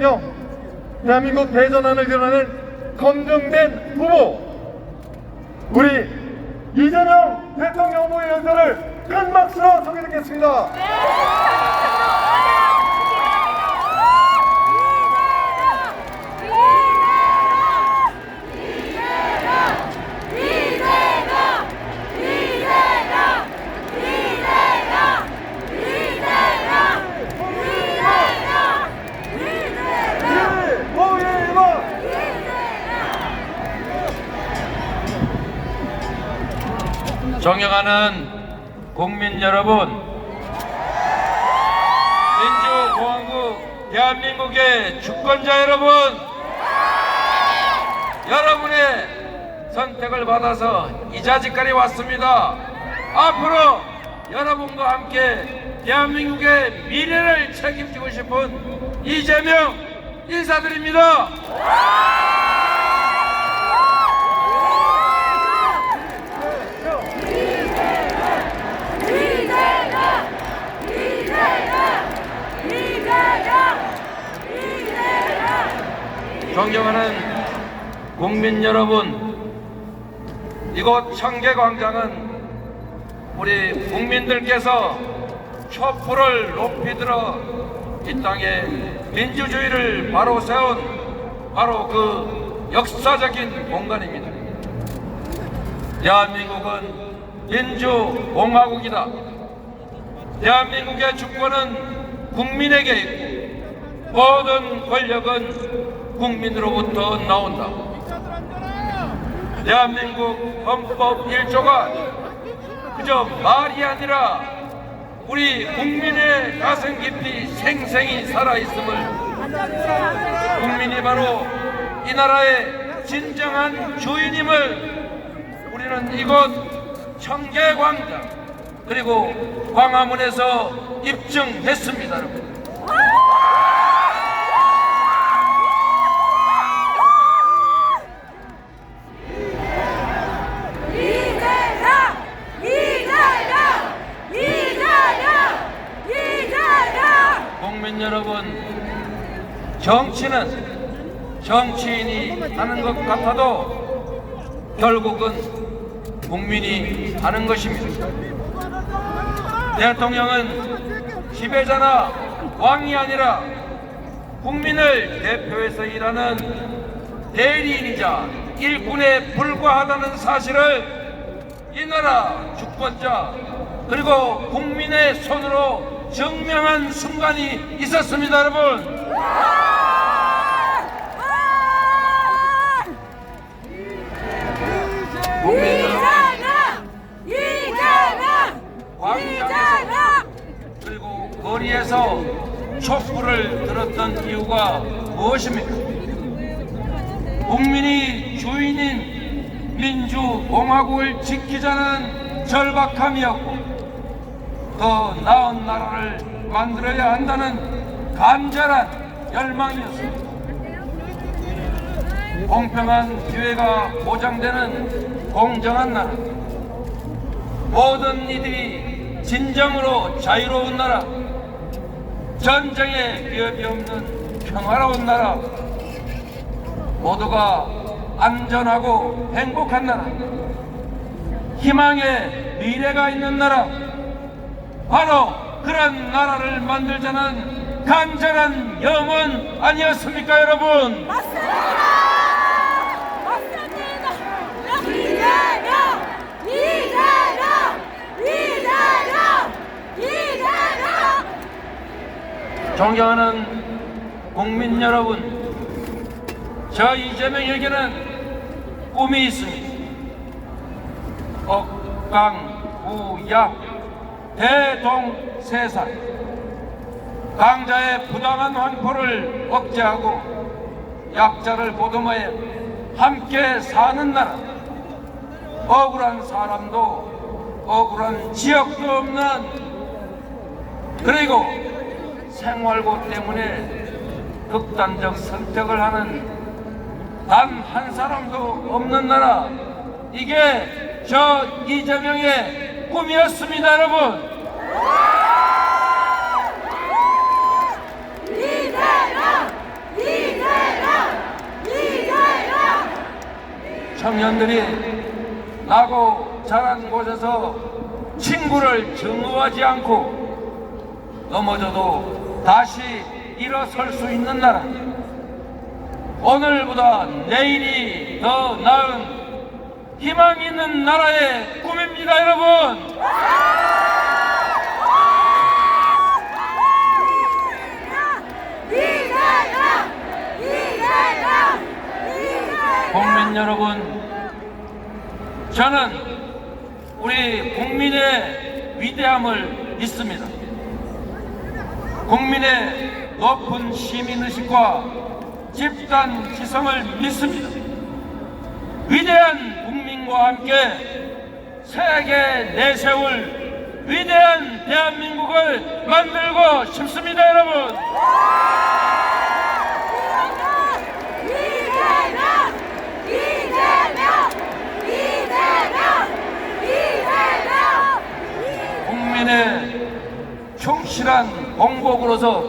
대통령, 대한민국 대전환을 일어나는 검증된 후보, 우리 이재명 대통령 후보의 연설을 큰 박수로 듣겠습니다. 후보입니다. 존경하는 국민 여러분, 민주공화국 대한민국의 주권자 여러분, 여러분의 선택을 받아서 이 자리까지 왔습니다. 앞으로 여러분과 함께 대한민국의 미래를 책임지고 싶은 이재명 인사드립니다. 존경하는 국민 여러분, 이곳 청계광장은 우리 국민들께서 촛불을 높이 들어 이 땅에 민주주의를 바로 세운 바로 그 역사적인 공간입니다. 대한민국은 민주공화국이다. 대한민국의 주권은 국민에게 있고 모든 권력은 국민으로부터 나온다. 대한민국 헌법 1조가 그저 말이 아니라 우리 국민의 가슴 깊이 생생히 살아있음을 국민이 바로 이 나라의 진정한 주인임을 우리는 이곳 청계광장 그리고 광화문에서 입증했습니다. 여러분. 국민 여러분, 정치는 정치인이 하는 것 같아도 결국은 국민이 하는 것입니다. 대통령은 지배자나 왕이 아니라 국민을 대표해서 일하는 대리인이자 일꾼에 불과하다는 사실을 이 나라 주권자 그리고 국민의 손으로 증명한 순간이 있었습니다, 여러분. 국민 이재명! 이재명! 광장에서 이재명! 그리고 거리에서 촛불을 들었던 이유가 무엇입니까? 국민이 주인인 민주공화국을 지키자는 절박함이었고 더 나은 나라를 만들어야 한다는 간절한 열망이었습니다. 공평한 기회가 보장되는 공정한 나라 모든 이들이 진정으로 자유로운 나라 전쟁에 위협이 없는 평화로운 나라 모두가 안전하고 행복한 나라 희망의 미래가 있는 나라 바로 그런 나라를 만들자는 간절한 염원 아니었습니까 여러분 맞습니다! 이재명! 이재명! 이재명! 이재명! 존경하는 국민 여러분, 저 이재명에게는 꿈이 있습니다. 억강우약 대동세상 강자의 부당한 환포를 억제하고 약자를 보듬어야 함께 사는 나라. 억울한 사람도 억울한 지역도 없는 그리고 생활고 때문에 극단적 선택을 하는 단 한 사람도 없는 나라. 이게 저 이재명의 꿈이었습니다, 여러분. 이재명! 이재명! 이재명! 청년들이 나고 자란 곳에서 친구를 증오하지 않고 넘어져도 다시 일어설 수 있는 나라. 오늘보다 내일이 더 나은 희망 있는 나라의 꿈입니다, 여러분. 국민 여러분, 저는 우리 국민의 위대함을 믿습니다. 국민의 높은 시민의식과 집단 지성을 믿습니다. 위대한 국민과 함께 세계 내세울 위대한 대한민국을 만들고 싶습니다, 여러분. 국민의 충실한 공복으로서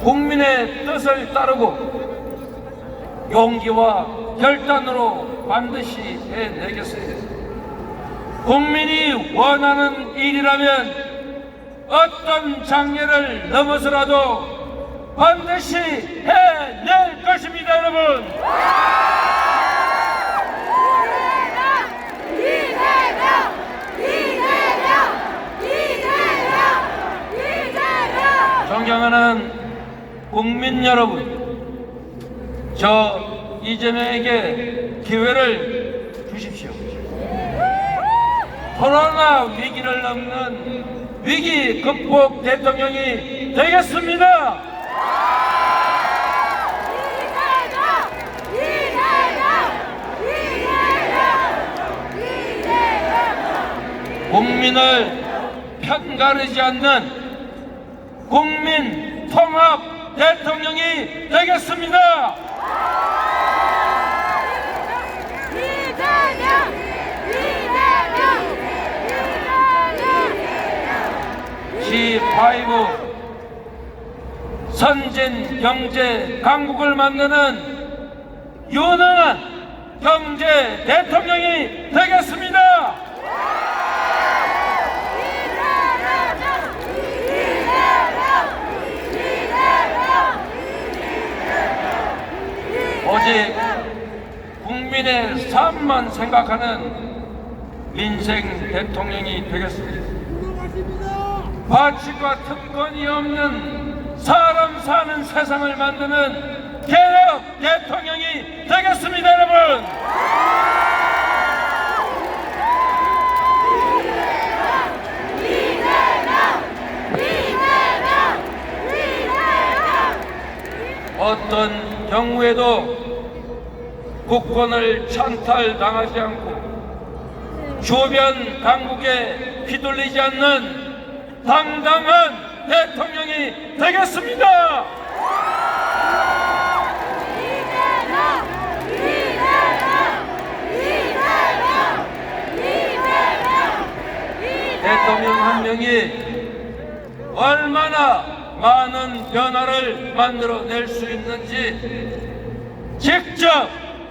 국민의 뜻을 따르고 용기와 결단으로 반드시 해내겠습니다. 국민이 원하는 일이라면 어떤 장애를 넘어서라도 반드시 해낼 것입니다, 여러분. 존경하는 국민 여러분, 저 이재명에게 기회를 주십시오. 코로나 위기를 넘는 위기 극복 대통령이 되겠습니다. 이재명! 이재명! 이재명! 이재명! 국민을 편가르지 않는 국민 통합 대통령이 되겠습니다. 이재명! 이재명! G5 선진 경제 강국을 만드는 유능한 경제 대통령이 되겠습니다. 오직 국민의 삶만 생각하는 민생 대통령이 되겠습니다. 法치과 특권이 없는 사람 사는 세상을 만드는 개혁 대통령이 되겠습니다, 여러분. 어떤 경우에도 국권을 찬탈당하지 않고 주변 강국에 휘둘리지 않는 당당한 대통령이 되겠습니다. 대통령 한 명이 얼마나 많은 변화를 만들어낼 수 있는지 직접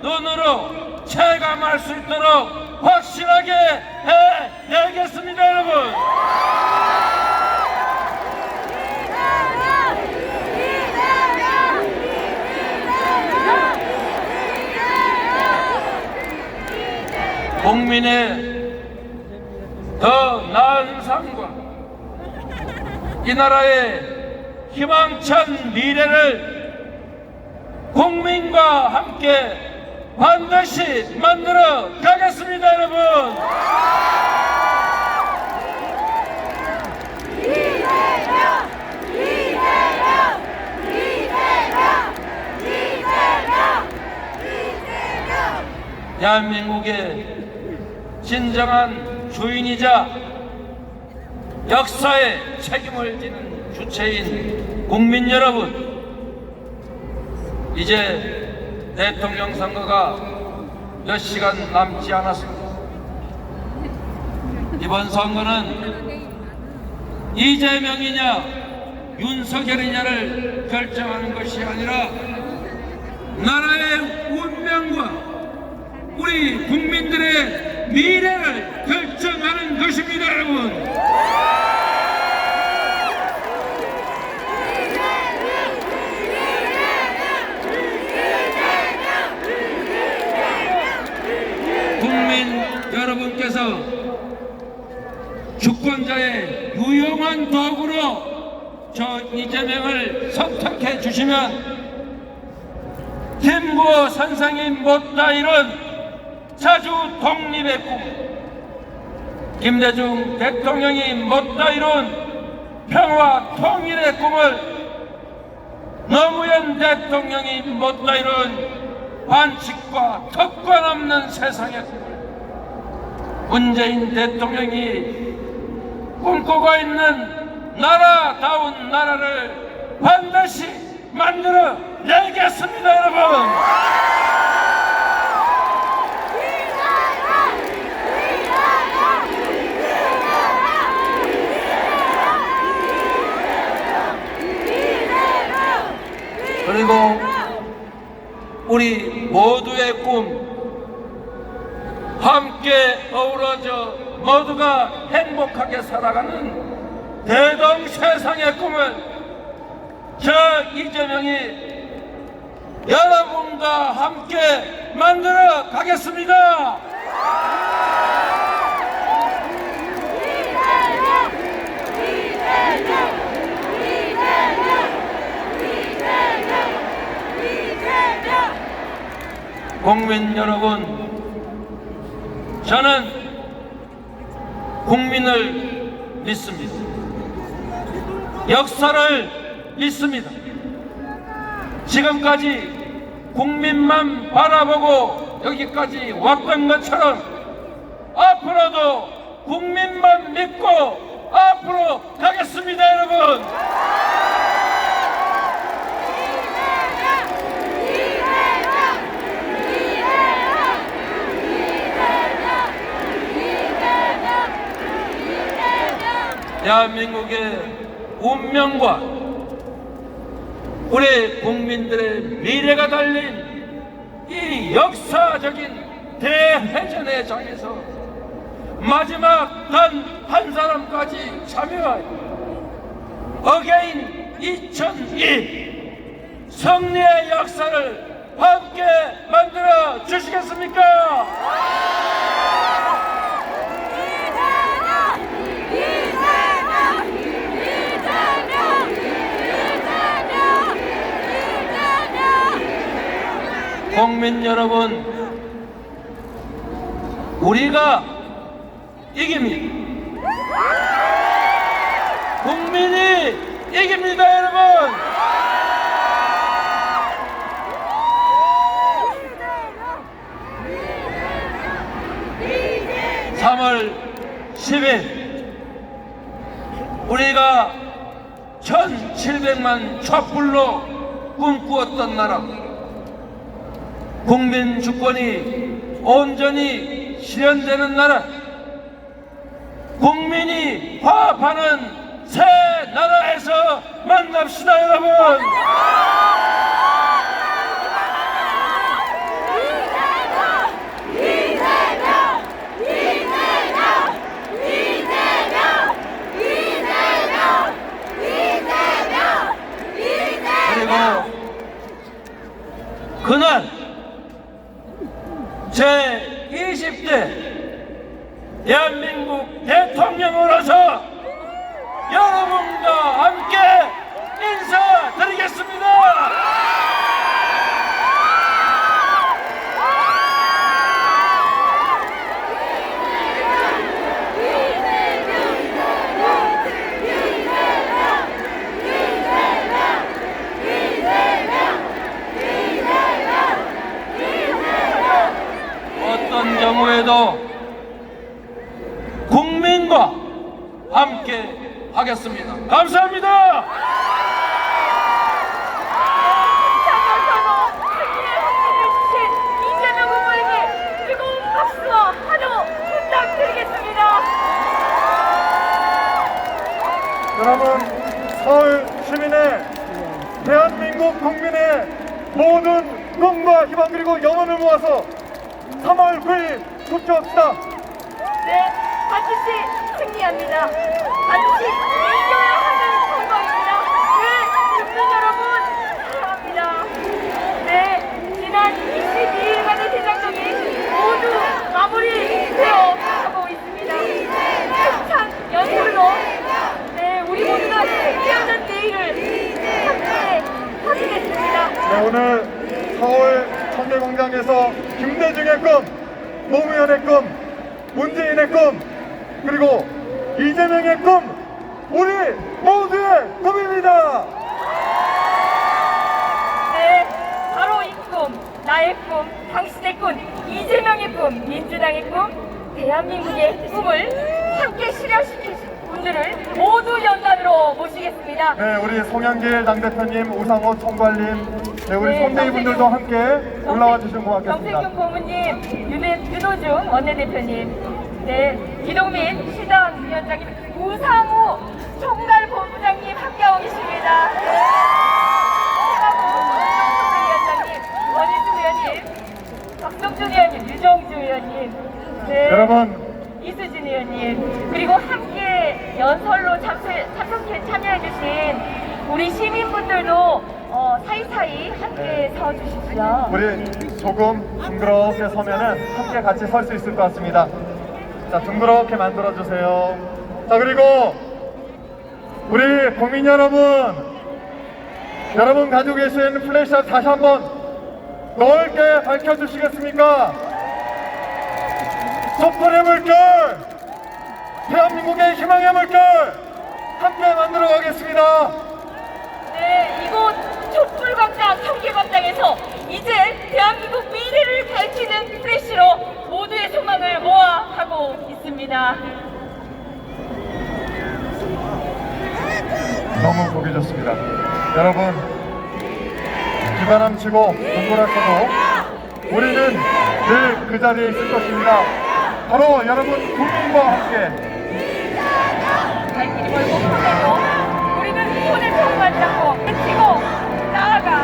눈으로 체감할 수 있도록 확실하게 해내겠습니다, 여러분. 국민의 더 나은 삶과 이 나라의 희망찬 미래를 국민과 함께 반드시 만들어 가겠습니다, 여러분. 대한민국의 진정한 주인이자 역사에 책임을 지는 주체인 국민 여러분, 이제 대통령 선거가 몇 시간 남지 않았습니다. 이번 선거는 이재명이냐 윤석열이냐를 결정하는 것이 아니라 나라의 운명과 우리 국민들의 미래를 결정하는 것입니다, 여러분. 국민 여러분께서 주권자의 유용한 도구로 저 이재명을 선택해 주시면 김구 선생이 못다 이룬 자주 독립의 꿈 김대중 대통령이 못다 이룬 평화 통일의 꿈을 노무현 대통령이 못다 이룬 반칙과 특권 없는 세상의 꿈을 문재인 대통령이 꿈꾸고 있는 나라다운 나라를 반드시 만들어 내겠습니다, 여러분. 그리고 우리 모두의 꿈 함께 어우러져 모두가 행복하게 살아가는 대동 세상의 꿈을 저 이재명이 여러분과 함께 만들어 가겠습니다. 국민 여러분, 저는 국민을 믿습니다. 역사를 믿습니다. 지금까지 국민만 바라보고 여기까지 왔던 것처럼 앞으로도 국민만 믿고 앞으로 가겠습니다, 여러분. 대한민국의 운명과 우리 국민들의 미래가 달린 이 역사적인 대회전의 장에서 마지막 단 한 사람까지 참여하여 어게인 2002 승리의 역사를 함께 만들어 주시겠습니까? 국민 여러분, 우리가 이깁니다. 국민이 이깁니다, 여러분. 3월 10일 우리가 1700만 촛불로 꿈꾸었던 나라 국민 주권이 온전히 실현되는 나라 국민이 화합하는 새 나라에서 만납시다 여러분! 그날 제 20대 대한민국 대통령으로서 여러분과 함께 인사드리겠습니다. 경우에도 국민과 함께 하겠습니다. 감사합니다. 여러분, 서울 시민의 대한민국 국민의 모든 꿈과 희망 그리고 영혼을 모아서 3월 9일 투표합시다. 네, 반드시 승리합니다. 반드시 이겨야 하는 선거입니다. 네, 국민 여러분 사랑합니다. 네, 지난 22일간의 대장정이 모두 마무리되어 가고 있습니다. 한창 연설로 네, 우리 모두가 승리하는 내일을 함께 확인했습니다. 네, 오늘 서울 청계광장에서 김대중의 꿈, 노무현의 꿈, 문재인의 꿈, 그리고 이재명의 꿈, 우리 모두의 꿈입니다. 네, 바로 이 꿈, 나의 꿈, 당신의 꿈, 이재명의 꿈, 민주당의 꿈, 대한민국의 꿈을 함께 실현시킬 분들을 모두 연단으로 모시겠습니다. 네, 우리 송영길 당대표님, 우상호 총괄님, 네, 우리 네, 선대위 분들도 함께 올라와 주시면 고맙겠습니다. 정세균 고문님, 윤혜, 윤호중 원내대표님, 네, 기동민 시당 위원장님, 우상호 총괄 본부장님 함께하고 계십니다. 위원장님, 원희주 의원님, 박성준 의원님, 유정주 의원님, 네, 여러분, 이수진 의원님, 그리고 함께 연설로 참석, 참석해 참여해주신 우리 시민분들도 어, 사이사이 함께 서주십시오. 우리 조금 둥그렇게 서면은 함께 같이 설 수 있을 것 같습니다. 자, 둥그렇게 만들어 주세요. 자, 그리고 우리 국민 여러분, 여러분 가지고 계신 플래시샷 다시 한번 넓게 밝혀 주시겠습니까? 촛불의 물결, 대한민국의 희망의 물결, 함께 만들어 가겠습니다. 네, 이곳 촛불광장, 청계광장에서 이제 대한민국 미래를 밝히는 플래시로 모두의 소망을 모아가고 있습니다. 너무 보기 좋습니다. 여러분, 비바람 치고 눈보라 쳐도 우리는 늘 그 자리에 있을 것입니다. 바로 여러분 국민과 함께 발길이 멀고 편해도 우리는 잡고 외치고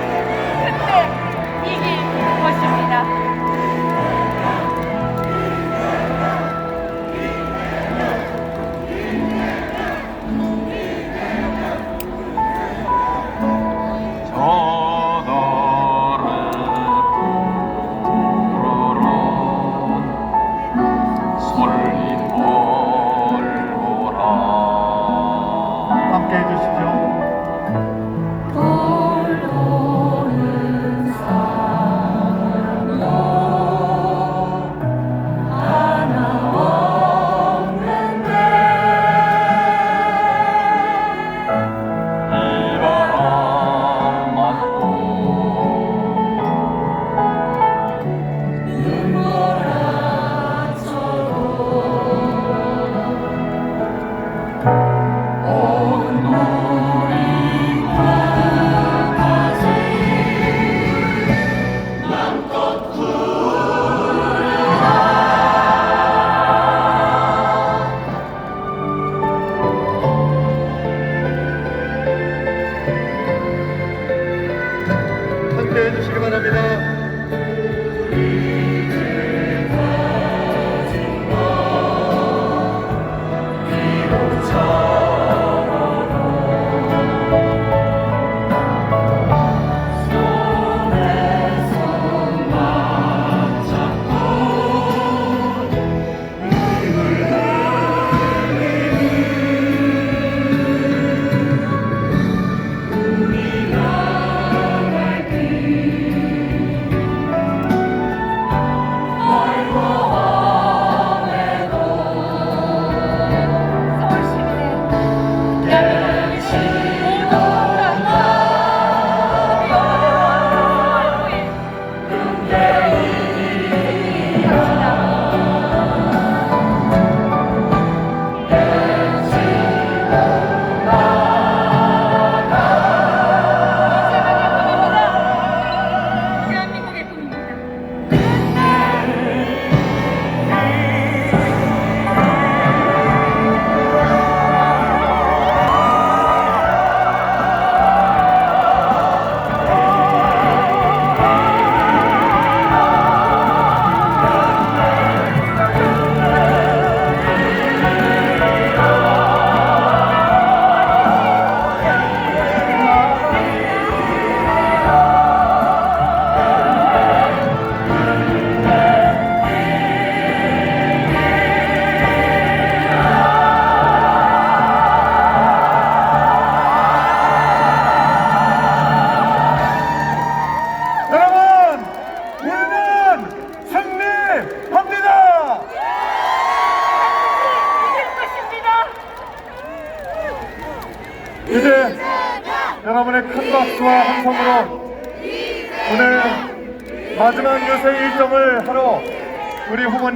나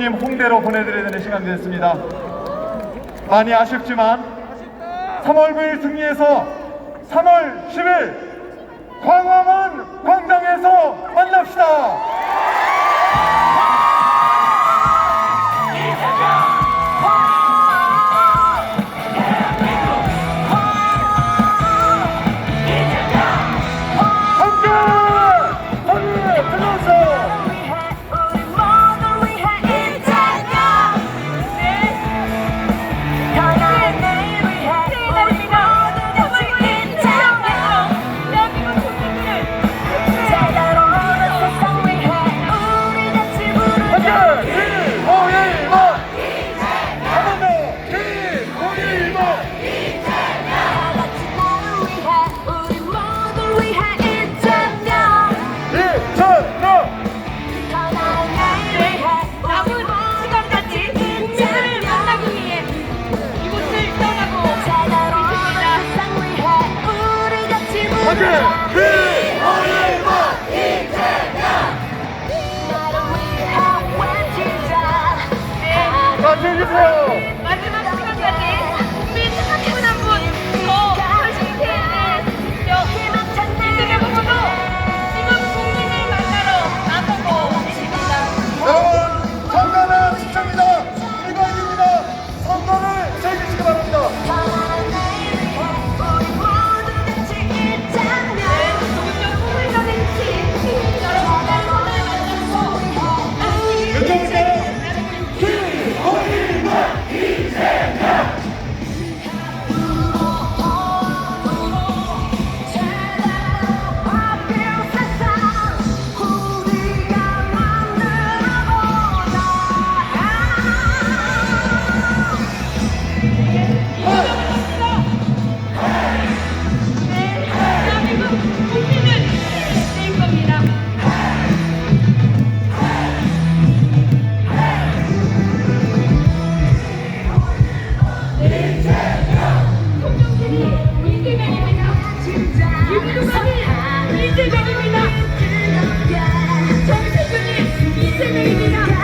부모님 홍대로 보내드리는 시간이 됐습니다. 많이 아쉽지만 3월 9일 승리에서 3월 10일 광화문 광장에서 만납시다. Kimse neydi lan?